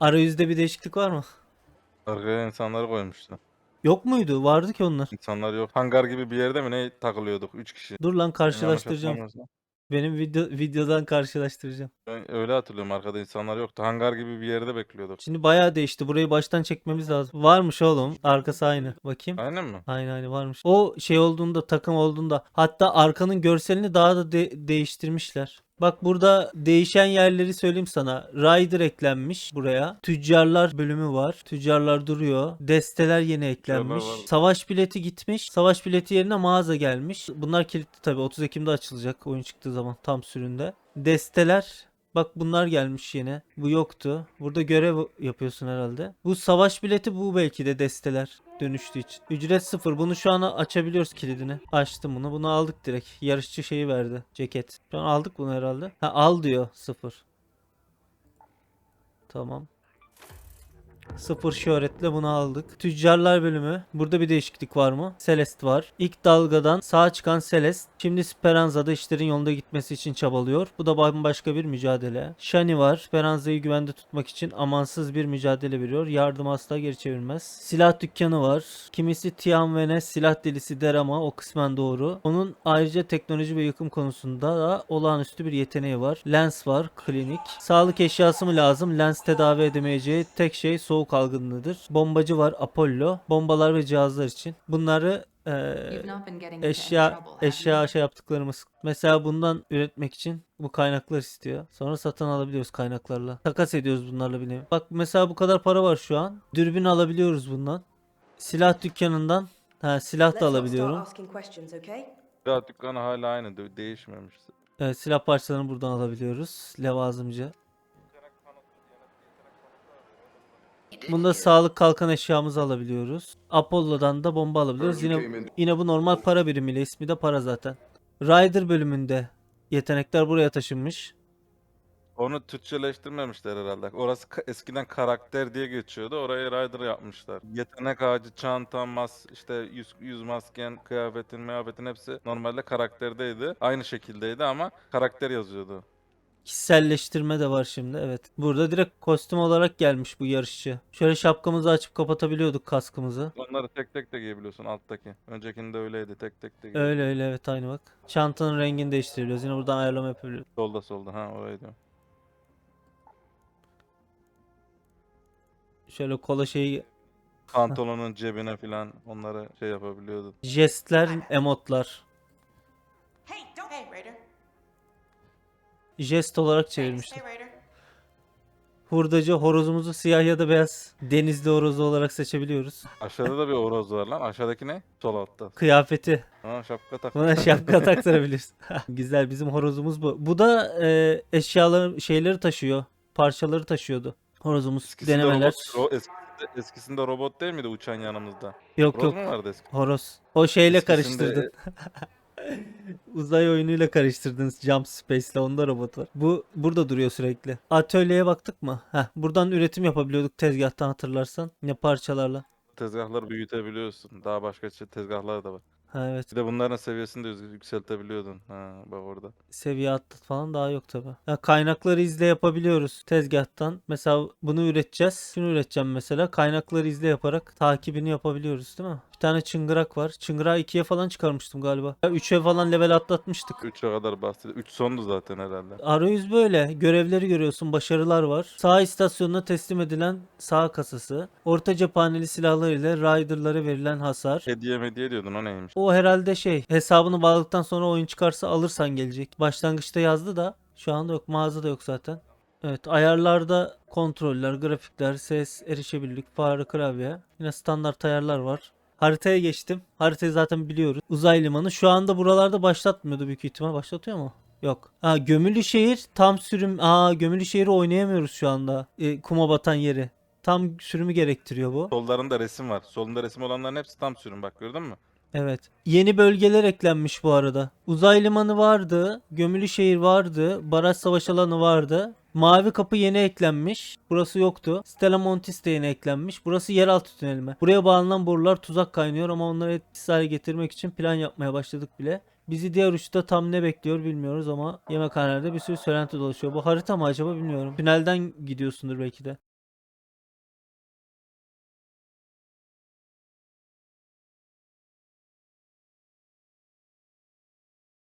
Arayüzde bir değişiklik var mı? Arkaya insanları koymuştu. Yok muydu? Vardı ki onlar. İnsanlar yok. Hangar gibi bir yerde mi ne takılıyorduk? 3 kişi. Dur lan Yanlış karşılaştıracağım. hatırlamıyorsam. Benim video videodan karşılaştıracağım. Ben öyle hatırlıyorum arkada insanlar yoktu. Hangar gibi bir yerde bekliyorduk. Şimdi bayağı değişti. Burayı baştan çekmemiz lazım. Varmış oğlum. Arkası aynı. Bakayım. Aynen mi? Aynı aynı varmış. O şey olduğunda takım olduğunda hatta arkanın görselini daha da de- değiştirmişler. Bak burada değişen yerleri söyleyeyim sana. Rider eklenmiş buraya. Tüccarlar bölümü var. Tüccarlar duruyor. Desteler yeni eklenmiş. Var. Savaş bileti gitmiş. Savaş bileti yerine mağaza gelmiş. Bunlar kilitli tabii. 30 Ekim'de açılacak oyun çıktığı zaman tam sürümde. Desteler Bak bunlar gelmiş yine. Bu yoktu. Burada görev yapıyorsun herhalde. Bu savaş bileti bu belki de desteler dönüştüğü için. Ücret sıfır. Bunu şu an açabiliyoruz kilidini. Açtım bunu. Bunu aldık direkt. Yarışçı şeyi verdi. Ceket. Şu an aldık bunu herhalde. Ha al diyor sıfır. Tamam. Sıfır şöhretle bunu aldık. Tüccarlar bölümü. Burada bir değişiklik var mı? Celeste var. İlk dalgadan sağa çıkan Celeste. Şimdi Speranza'da işlerin yolunda gitmesi için çabalıyor. Bu da bambaşka bir mücadele. Shani var. Speranza'yı güvende tutmak için amansız bir mücadele veriyor. Yardım asla geri çevirmez. Silah dükkanı var. Kimisi Tianwen'e silah delisi der ama o kısmen doğru. Onun ayrıca teknoloji ve yıkım konusunda da olağanüstü bir yeteneği var. Lens var. Klinik. Sağlık eşyası mı lazım? Lens tedavi edemeyeceği tek şey soğuk algınlığıdır. Bombacı var. Apollo. Bombalar ve cihazlar için. Bunları any eşya eşya şey yaptıklarımız. Mesela bundan üretmek için bu kaynaklar istiyor. Sonra satın alabiliyoruz kaynaklarla. Takas ediyoruz bunlarla nevi. Bak mesela bu kadar para var şu an. Dürbün alabiliyoruz bundan. Silah dükkanından ha silah da alabiliyorum. Ya dükkanı hala aynı. de- Değişmemiş. Evet, silah parçalarını buradan alabiliyoruz. Levazımcı. Bunda sağlık kalkan eşyamızı alabiliyoruz. Apollo'dan da bomba alabiliyoruz. Yine yine bu normal para birimiyle ismi de para zaten. Rider bölümünde yetenekler buraya taşınmış. Onu Türkçeleştirmemişler herhalde. Orası ka- eskiden karakter diye geçiyordu. Orayı Rider yapmışlar. Yetenek ağacı, çantan, mas, işte yüz, yüz masken, kıyafetin, meyafetin hepsi normalde karakterdeydi. Aynı şekildeydi ama karakter yazıyordu. Kişiselleştirme de var şimdi. Evet. Burada direkt kostüm olarak gelmiş bu yarışçı. Şöyle şapkamızı açıp kapatabiliyorduk kaskımızı. Onları tek tek de giyebiliyorsun alttaki. Öncekinde öyleydi tek tek de Öyle giyebiliyorsun. öyle evet aynı bak. Çantanın rengini değiştirebiliyoruz. Yine buradan ayarlama yapabiliyoruz. Solda solda ha orayı diyorum. Şöyle kola şeyi Pantolonun cebine falan onları şey yapabiliyordun. jestler, emotlar. Hey, don't. Hey, Raider. Jest olarak çevirmiştim. Hurdacı horozumuzu siyah ya da beyaz denizli horozu olarak seçebiliyoruz. Aşağıda da bir horoz var lan. Aşağıdaki ne? Sol altta. Kıyafeti. Ha şapka tak. Buna şapka taktırabilirsin. Güzel bizim horozumuz bu. Bu da e, eşyaları şeyleri taşıyor. Parçaları taşıyordu. Horozumuz Eskisinde denemeler. robot, o eskisinde, eskisinde robot değil miydi uçan yanımızda? Yok Horoz yok mu vardı eski? horoz. O şeyle Eskisinde- karıştırdın. Uzay oyunuyla karıştırdınız Jump Space'le onda robot var. Bu burada duruyor sürekli. Atölyeye baktık mı? Heh, buradan üretim yapabiliyorduk tezgahtan hatırlarsan. Ne parçalarla. Tezgahları büyütebiliyorsun. Daha başka şey- tezgahlar da var. Ha evet. Bir de bunların seviyesini de yük- yükseltebiliyordun. Ha bak orada. Seviye atlat falan daha yok tabi. Ya kaynakları izle yapabiliyoruz tezgahtan. Mesela bunu üreteceğiz. Şunu üreteceğim mesela. Kaynakları izle yaparak takibini yapabiliyoruz değil mi? Bir tane çıngırak var. Çıngırağı 2'ye falan çıkarmıştım galiba. 3'e falan level atlatmıştık. 3'e kadar bahsediyor. 3 sondu zaten herhalde. Arayüz böyle. Görevleri görüyorsun. Başarılar var. Sağ istasyonuna teslim edilen sağ kasası. Orta cephaneli silahlar ile Rider'lara verilen hasar. Hediye hediye diyordun o neymiş? O herhalde şey hesabını bağladıktan sonra oyun çıkarsa alırsan gelecek. Başlangıçta yazdı da şu anda yok mağazada yok zaten. Evet ayarlarda kontroller, grafikler, ses, erişebilirlik, fare, klavye. Yine standart ayarlar var. Haritaya geçtim. Haritayı zaten biliyoruz. Uzay limanı şu anda buralarda başlatmıyordu büyük ihtimal. Başlatıyor mu? Yok. Ha Gömülü şehir tam sürüm. Aa Gömülü şehri oynayamıyoruz şu anda. E, kuma batan yeri. Tam sürümü gerektiriyor bu. Sollarında resim var. Solunda resim olanların hepsi tam sürüm bak gördün mü? Evet. Yeni bölgeler eklenmiş bu arada. Uzay limanı vardı. Gömülü şehir vardı. Baraj savaş alanı vardı. Mavi kapı yeni eklenmiş. Burası yoktu. Stella Montis de yeni eklenmiş. Burası yeraltı tüneli? Buraya bağlanan borular tuzak kaynıyor ama onları etkisiz hale getirmek için plan yapmaya başladık bile. Bizi diğer uçta tam ne bekliyor bilmiyoruz ama yemekhanelerde bir sürü söylenti dolaşıyor. Bu harita mı acaba bilmiyorum. Tünelden gidiyorsundur belki de.